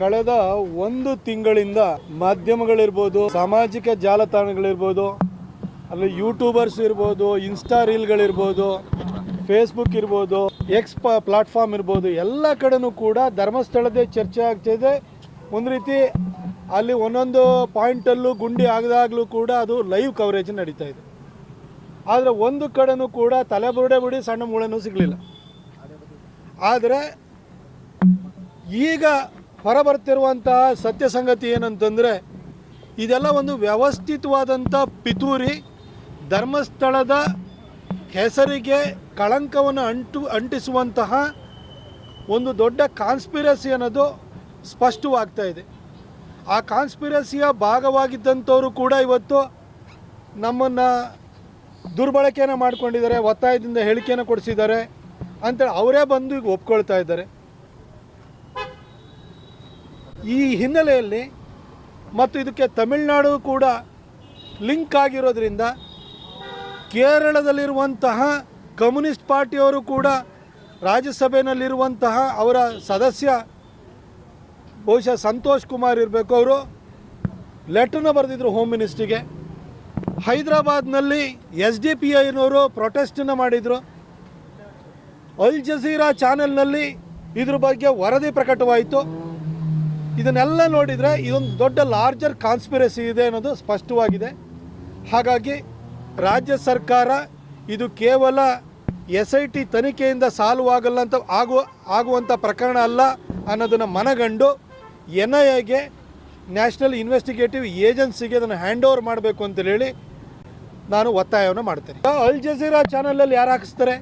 ಕಳೆದ ಒಂದು ತಿಂಗಳಿಂದ ಮಾಧ್ಯಮಗಳಿರ್ಬೋದು, ಸಾಮಾಜಿಕ ಜಾಲತಾಣಗಳಿರ್ಬೋದು, ಅಲ್ಲಿ ಯೂಟ್ಯೂಬರ್ಸ್ ಇರ್ಬೋದು ಇನ್ಸ್ಟಾ ರೀಲ್ಗಳಿರ್ಬೋದು ಫೇಸ್ಬುಕ್ ಇರ್ಬೋದು ಎಕ್ಸ್ ಪ್ಲಾಟ್ಫಾರ್ಮ್ ಇರ್ಬೋದು, ಎಲ್ಲ ಕಡೆನೂ ಕೂಡ ಧರ್ಮಸ್ಥಳದೇ ಚರ್ಚೆ ಆಗ್ತಿದೆ ಒಂದು ರೀತಿ ಅಲ್ಲಿ ಒಂದೊಂದು ಪಾಯಿಂಟಲ್ಲೂ ಗುಂಡಿ ಆಗದಾಗಲೂ ಕೂಡ ಅದು ಲೈವ್ ಕವರೇಜ್ ನಡೀತಾ ಇದೆ. ಆದರೆ ಒಂದು ಕಡೆನೂ ಕೂಡ ತಲೆಬುರುಡೆ ಬಿಡಿ ಸಣ್ಣ ಮೂಳೆನೂ ಸಿಗಲಿಲ್ಲ. ಆದರೆ ಈಗ ಹೊರಬರ್ತಿರುವಂತಹ ಸತ್ಯ ಸಂಗತಿ ಏನಂತಂದರೆ, ಇದೆಲ್ಲ ಒಂದು ವ್ಯವಸ್ಥಿತವಾದಂಥ ಪಿತೂರಿ ಧರ್ಮಸ್ಥಳದ ಹೆಸರಿಗೆ ಕಳಂಕವನ್ನು ಅಂಟು, ಅಂಟಿಸುವಂತಹ ಒಂದು ದೊಡ್ಡ ಕಾನ್ಸ್ಪಿರಸಿ ಅನ್ನೋದು ಸ್ಪಷ್ಟವಾಗ್ತಾ ಇದೆ. ಆ ಕಾನ್ಸ್ಪಿರಸಿಯ ಭಾಗವಾಗಿದ್ದಂಥವರು ಕೂಡ ಇವತ್ತು ನಮ್ಮನ್ನು ದುರ್ಬಳಕೆಯನ್ನು ಮಾಡ್ಕೊಂಡಿದ್ದಾರೆ, ಒತ್ತಾಯದಿಂದ ಹೇಳಿಕೆಯನ್ನು ಕೊಡಿಸಿದ್ದಾರೆ ಅಂತೇಳಿ ಅವರೇ ಬಂದು ಈಗ ಒಪ್ಕೊಳ್ತಾ ಇದ್ದಾರೆ. ಈ ಹಿನ್ನೆಲೆಯಲ್ಲಿ ಮತ್ತು ಇದಕ್ಕೆ ತಮಿಳುನಾಡು ಕೂಡ ಲಿಂಕ್ ಆಗಿರೋದ್ರಿಂದ ಕೇರಳದಲ್ಲಿರುವಂತಹ ಕಮ್ಯುನಿಸ್ಟ್ ಪಾರ್ಟಿಯವರು ಕೂಡ ರಾಜ್ಯಸಭೆಯಲ್ಲಿರುವಂತಹ ಅವರ ಸದಸ್ಯ ಬಹುಶಃ ಸಂತೋಷ್ ಕುಮಾರ್ ಇರಬೇಕು ಅವರು ಲೆಟ್ರನ್ನ ಬರೆದಿದ್ದರು ಹೋಮ್ ಮಿನಿಸ್ಟ್ರಿಗೆ ಹೈದರಾಬಾದ್ನಲ್ಲಿ ಎಸ್ ಡಿ ಪಿ ಐನವರು ಪ್ರೊಟೆಸ್ಟನ್ನು ಮಾಡಿದರು. ಅಲ್ ಜಜೀರಾ ಚಾನೆಲ್ನಲ್ಲಿ ಇದ್ರ ಬಗ್ಗೆ ವರದಿ ಪ್ರಕಟವಾಯಿತು. ಇದನ್ನೆಲ್ಲ ನೋಡಿದರೆ ಇದೊಂದು ದೊಡ್ಡ ಲಾರ್ಜರ್ ಕಾನ್ಸ್ಪಿರಸಿ ಇದೆ ಅನ್ನೋದು ಸ್ಪಷ್ಟವಾಗಿದೆ. ಹಾಗಾಗಿ ರಾಜ್ಯ ಸರ್ಕಾರ ಇದು ಕೇವಲ ಎಸ್ ಐ ಟಿ ತನಿಖೆಯಿಂದ ಸಾಲ್ವ್ ಆಗಲ್ಲ ಅಂತ ಆಗುವ ಆಗುವಂಥ ಪ್ರಕರಣ ಅಲ್ಲ ಅನ್ನೋದನ್ನು ಮನಗಂಡು ಎನ್ ಐ ಎಗೆ ನ್ಯಾಷನಲ್ ಇನ್ವೆಸ್ಟಿಗೇಟಿವ್ ಏಜೆನ್ಸಿಗೆ ಅದನ್ನು ಹ್ಯಾಂಡ್ ಓವರ್ ಮಾಡಬೇಕು ಅಂತ ಹೇಳಿ ನಾನು ಒತ್ತಾಯವನ್ನು ಮಾಡ್ತೇನೆ. ಅಲ್ ಜಜೀರಾ ಚಾನಲಲ್ಲಿ ಯಾರು ಹಾಕಿಸ್ತಾರೆ?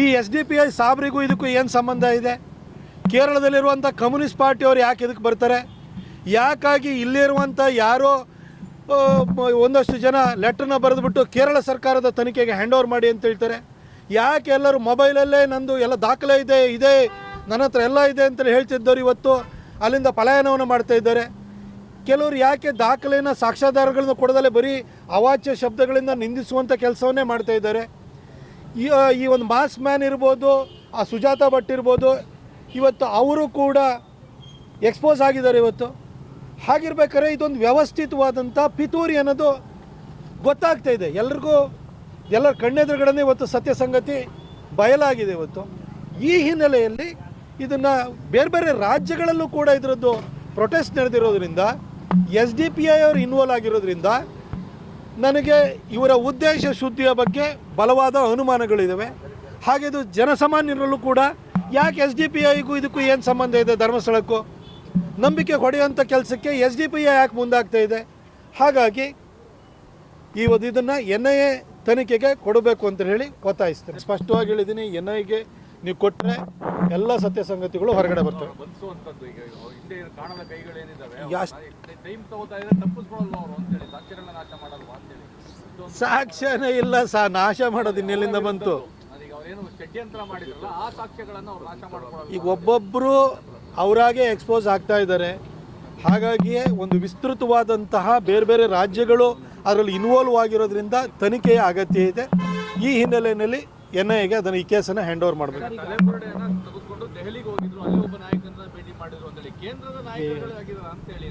ಈ ಎಸ್ ಡಿ ಪಿ ಐ ಸಾಬ್ರಿಗೂ ಇದಕ್ಕೂ ಏನು ಸಂಬಂಧ ಇದೆ? ಕೇರಳದಲ್ಲಿರುವಂಥ ಕಮ್ಯುನಿಸ್ಟ್ ಪಾರ್ಟಿಯವರು ಯಾಕೆ ಇದಕ್ಕೆ ಬರ್ತಾರೆ? ಯಾಕಾಗಿ ಇಲ್ಲಿರುವಂಥ ಯಾರೋ ಒಂದಷ್ಟು ಜನ ಲೆಟ್ರನ್ನ ಬರೆದುಬಿಟ್ಟು ಕೇರಳ ಸರ್ಕಾರದ ತನಿಖೆಗೆ ಹ್ಯಾಂಡ್ ಓವರ್ ಮಾಡಿ ಅಂತ ಹೇಳ್ತಾರೆ. ಯಾಕೆ ಎಲ್ಲರೂ ಮೊಬೈಲಲ್ಲೇ ನಂದು ಎಲ್ಲ ದಾಖಲೆ ಇದೆ ಇದೆ, ನನ್ನ ಹತ್ರ ಎಲ್ಲ ಇದೆ ಅಂತೇಳಿ ಹೇಳ್ತಿದ್ದವ್ರು ಇವತ್ತು, ಅಲ್ಲಿಂದ ಪಲಾಯನವನ್ನು ಮಾಡ್ತಾ ಇದ್ದಾರೆ. ಕೆಲವರು ಯಾಕೆ ದಾಖಲೆಯನ್ನು ಸಾಕ್ಷ್ಯಾಧಾರಗಳನ್ನು ಕೊಡದಲ್ಲೇ ಬರೀ ಅವಾಚ್ಯ ಶಬ್ದಗಳಿಂದ ನಿಂದಿಸುವಂಥ ಕೆಲಸವನ್ನೇ ಮಾಡ್ತಾ ಇದ್ದಾರೆ. ಈ ಈ ಒಂದು ಮಾಸ್ ಮ್ಯಾನ್ ಇರ್ಬೋದು, ಆ ಸುಜಾತ ಭಟ್ ಇರ್ಬೋದು ಇವತ್ತು ಅವರು ಕೂಡ ಎಕ್ಸ್ಪೋಸ್ ಆಗಿದ್ದಾರೆ ಇವತ್ತು. ಹಾಗಿರ್ಬೇಕಾದ್ರೆ ಇದೊಂದು ವ್ಯವಸ್ಥಿತವಾದಂಥ ಪಿತೂರಿ ಅನ್ನೋದು ಗೊತ್ತಾಗ್ತಾ ಇದೆ. ಎಲ್ರಿಗೂ ಎಲ್ಲರ ಕಣ್ಣೆದುರುಗಡೆ ಇವತ್ತು ಸತ್ಯ ಸಂಗತಿ ಬಯಲಾಗಿದೆ ಇವತ್ತು. ಈ ಹಿನ್ನೆಲೆಯಲ್ಲಿ ಇದನ್ನು ಬೇರೆ ಬೇರೆ ರಾಜ್ಯಗಳಲ್ಲೂ ಕೂಡ ಇದರದ್ದು ಪ್ರೊಟೆಸ್ಟ್ ನಡೆದಿರೋದ್ರಿಂದ ಎಸ್ ಡಿ ಪಿ ಐ ಅವರು ಇನ್ವಾಲ್ವ್ ಆಗಿರೋದ್ರಿಂದ ನನಗೆ ಇವರ ಉದ್ದೇಶ ಶುದ್ಧಿಯ ಬಗ್ಗೆ ಬಲವಾದ ಅನುಮಾನಗಳಿದ್ದಾವೆ ಹಾಗೆ ಇದು ಜನಸಾಮಾನ್ಯರಲ್ಲೂ ಕೂಡ ಯಾಕೆ ಎಸ್ ಡಿ ಪಿ ಐಗೂ ಇದಕ್ಕೂ ಏನು ಸಂಬಂಧ ಇದೆ ಧರ್ಮಸ್ಥಳಕ್ಕೂ? ನಂಬಿಕೆ ಹೊಡೆಯುವಂಥ ಕೆಲಸಕ್ಕೆ ಎಸ್ ಡಿ ಪಿ ಐ ಯಾಕೆ ಮುಂದಾಗ್ತಾ ಇದೆ? ಹಾಗಾಗಿ ಇವತ್ತು ಇದನ್ನು ಎನ್ ಐ ಎ ತನಿಖೆಗೆ ಕೊಡಬೇಕು ಅಂತ ಹೇಳಿ ಒತ್ತಾಯಿಸ್ತೇನೆ. ಸ್ಪಷ್ಟವಾಗಿ ಹೇಳಿದ್ದೀನಿ ಎನ್ ಐಗೆ ನೀವು ಕೊಟ್ಟರೆ ಎಲ್ಲ ಸತ್ಯ ಸಂಗತಿಗಳು ಹೊರಗಡೆ ಬರ್ತವೆ. ಸಾಕ್ಷ್ಯನೇ ಇಲ್ಲ ಸಾ ನಾಶ ಮಾಡೋದು ಇನ್ನೆಲ್ಲಿಂದ ಬಂತು? ಷಡ್ಯಂತ್ರ ಮಾಡಿದ್ರಲ್ಲ ಆ ಸಾಕ್ಷ್ಯಗಳನ್ನು ಅವ್ರು ನಾಶ ಮಾಡ್ಕೊಳ್ಳೋದು. ಈಗ ಒಬ್ಬೊಬ್ಬರು ಅವರಾಗೆ ಎಕ್ಸ್ಪೋಸ್ ಆಗ್ತಾ ಇದ್ದಾರೆ. ಹಾಗಾಗಿ ಒಂದು ವಿಸ್ತೃತವಾದಂತಹ ಬೇರೆ ಬೇರೆ ರಾಜ್ಯಗಳು ಅದರಲ್ಲಿ ಇನ್ವಾಲ್ವ್ ಆಗಿರೋದ್ರಿಂದ ತನಿಖೆಯ ಅಗತ್ಯ ಇದೆ. ಈ ಹಿನ್ನೆಲೆಯಲ್ಲಿ ಎನ್ ಐಗೆ ಅದನ್ನು ಈ ಕೇಸನ್ನು ಹ್ಯಾಂಡ್ ಓವರ್ ಮಾಡಬೇಕು ತೆಗೆದುಕೊಂಡು ದೆಹಲಿಗೆ ಹೋಗಿದ್ರು ಅಲ್ಲಿ ಒಬ್ಬ ನಾಯಕರನ್ನ ಭೇಟಿ ಮಾಡಿದ್ರು ಅಂತೇಳಿ ಕೇಂದ್ರದ ನಾಯಕರುಗಳೇ ಆಗಿದ್ದಾರೆ ಅಂತೇಳಿ